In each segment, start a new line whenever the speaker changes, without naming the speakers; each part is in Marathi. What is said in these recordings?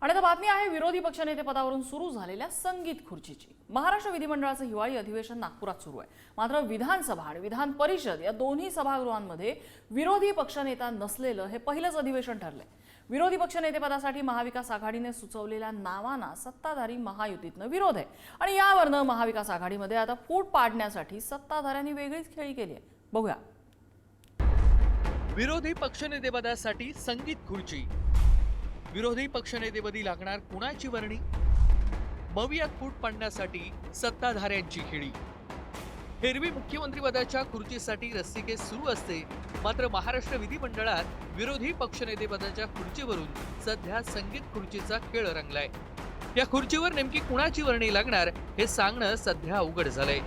आणि आता बातमी आहे विरोधी पक्षनेते पदावरून सुरू झालेल्या संगीत खुर्चीची. महाराष्ट्र विधिमंडळाचं हिवाळी अधिवेशन नागपुरात सुरू आहे. मात्र विधानसभा आणि विधान परिषद या दोन्ही सभागृहांमध्ये विरोधी पक्षनेता नसलेलं हे पहिलंच अधिवेशन ठरलंय. विरोधी पक्षनेतेपदासाठी महाविकास आघाडीने सुचवलेल्या नावांना सत्ताधारी महायुतीतनं विरोध आहे. आणि यावरनं महाविकास आघाडीमध्ये आता फूट पाडण्यासाठी सत्ताधाऱ्यांनी वेगळीच खेळी केली आहे. बघूया.
विरोधी पक्षनेतेपदासाठी संगीत खुर्ची. विरोधी पक्षनेतेपदी लागणार कुणाची वर्णी? भवियात फूट पाडण्यासाठी सत्ताधाऱ्यांची खेळी. हिरवी मुख्यमंत्रीपदाच्या खुर्चीसाठी रस्सीकेस सुरू असते. मात्र महाराष्ट्र विधिमंडळात विरोधी पक्षनेतेपदाच्या खुर्चीवरून सध्या संगीत खुर्चीचा खेळ रंगलाय. या खुर्चीवर नेमकी कुणाची वर्णी लागणार हे सांगणं सध्या अवघड झालंय.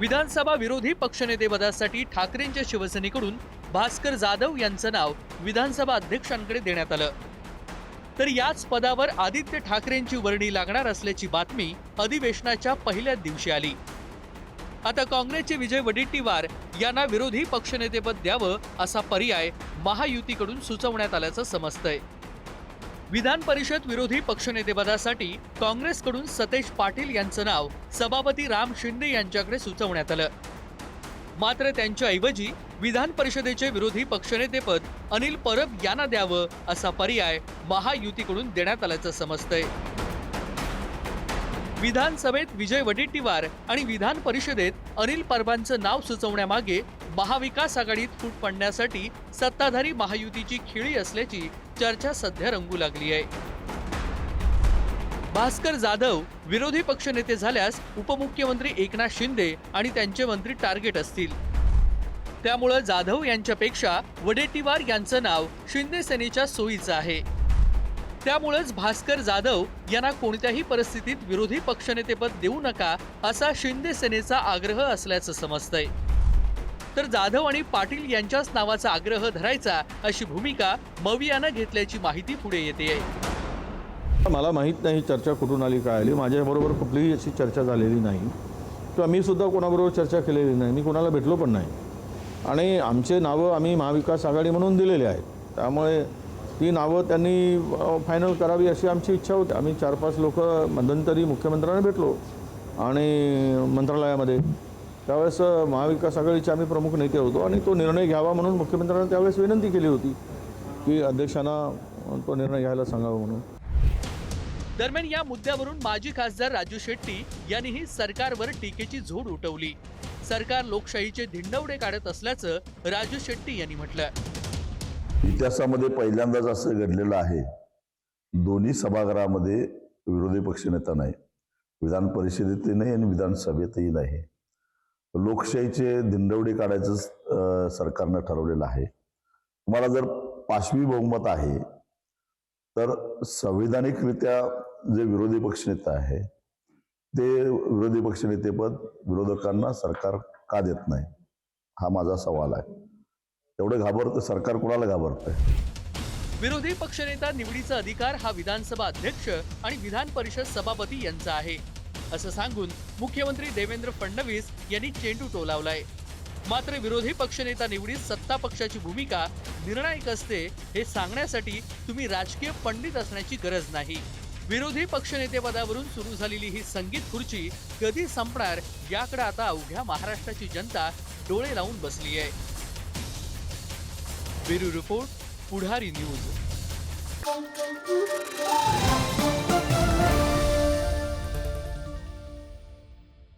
विधानसभा विरोधी पक्षनेतेपदासाठी ठाकरेंच्या शिवसेनेकडून भास्कर जाधव यांचं नाव विधानसभा अध्यक्षांकडे देण्यात आलं. तर याच पदावर आदित्य ठाकरेंची वर्णी लागणार असल्याची बातमी अधिवेशनाच्या पहिल्याच दिवशी आली. आता काँग्रेसचे विजय वडेट्टीवार यांना विरोधी पक्षनेतेपद द्यावं असा पर्याय महायुतीकडून सुचवण्यात आल्याचं समजतंय. विधान परिषद विरोधी पक्षनेतेपदासाठी काँग्रेसकडून सतेज पाटील यांचं नाव सभापती राम शिंदे यांच्याकडे सुचवण्यात आलं. मात्र त्यांच्याऐवजी विधान परिषदेचे विरोधी पक्षनेतेपद अनिल परब यांना द्यावं असा पर्याय महायुतीकडून देण्यात आल्याचं समजतंय. विधानसभेत विजय वडेट्टीवार आणि विधान परिषदेत अनिल परबांचं नाव सुचवण्यामागे महाविकास आघाडीत फूट पडण्यासाठी सत्ताधारी महायुतीची खिळी असल्याची चर्चा सध्या रंगू लागली आहे. भास्कर जाधव विरोधी पक्षनेते झाल्यास उपमुख्यमंत्री एकनाथ शिंदे आणि त्यांचे मंत्री टार्गेट असतील. त्यामुळं जाधव यांच्यापेक्षा वडेट्टीवार यांचं नाव शिंदे सेनेच्या सोयीचं आहे. त्यामुळंच भास्कर जाधव यांना कोणत्याही परिस्थितीत विरोधी पक्षनेतेपद देऊ नका असा शिंदे सेनेचा आग्रह असल्याचं समजतंय. तर जाधव आणि पाटील यांच्याच नावाचा आग्रह धरायचा अशी भूमिका मवियानं घेतल्याची माहिती पुढे येते.
मला माहीत नाही चर्चा कुठून आली काय आली. माझ्याबरोबर कुठलीही अशी चर्चा झालेली नाही. किंवा मी सुद्धा कोणाबरोबर चर्चा केलेली नाही. मी कोणाला भेटलो पण नाही. आणि आमचे नावं आम्ही महाविकास आघाडी म्हणून दिलेले आहेत. त्यामुळे ती नावं त्यांनी फायनल करावी अशी आमची इच्छा होती. आम्ही चार पाच लोक मध्यंतरी मुख्यमंत्र्यांना भेटलो आणि मंत्रालयामध्ये. त्यावेळेस महाविकास आघाडीचे आम्ही प्रमुख नेते होतो आणि तो निर्णय घ्यावा म्हणून मुख्यमंत्र्यांना त्यावेळेस विनंती केली होती की अध्यक्षांना तो निर्णय घ्यायला सांगावा म्हणून.
दरम्यान या मुद्द्यावरून माजी खासदार राजू शेट्टी यांनीही सरकारवर टीकेची झोड उठवली. सरकार लोकशाहीचे धिंडवडे काढत असल्याचं राजू शेट्टी यांनी म्हटलं.
इतिहासामध्ये पहिल्यांदाच असं घडलेलं आहे. दोन्ही सभागृहामध्ये विरोधी पक्षनेता नाही. विधान परिषदेतही नाही आणि विधानसभेतही नाही. लोकशाहीचे धिंडवडे काढायचं सरकारनं ठरवलेलं आहे. तुम्हाला जर पाचवी बहुमत आहे तर संविधानिकरित्या जे विरोधी पक्षनेता आहे ते विरोधी पक्षनेतेपद विरोधकांना सरकार का देत नाही? हा माझा सवाल आहे. एवढं घाबरतं सरकार कुणाला घाबरतंय?
विरोधी पक्षनेता निवडीचा अधिकार हा विधानसभा अध्यक्ष आणि विधान परिषद सभापती यांचा आहे. असं सांगून मुख्यमंत्री देवेंद्र फडणवीस यांनी चेंडू टोलावलाय. मात्र विरोधी पक्षनेता निवडीत सत्ता पक्षाची भूमिका निर्णायक असते हे सांगण्यासाठी तुम्ही राजकीय पंडित असण्याची गरज नाही. विरोधी पक्षनेतेपदावरून सुरू झालेली ही संगीत खुर्ची कधी संपणार याकडे आता अवघ्या महाराष्ट्राची जनता डोळे लावून बसली आहे ब्युरो रिपोर्ट पुढारी न्यूज.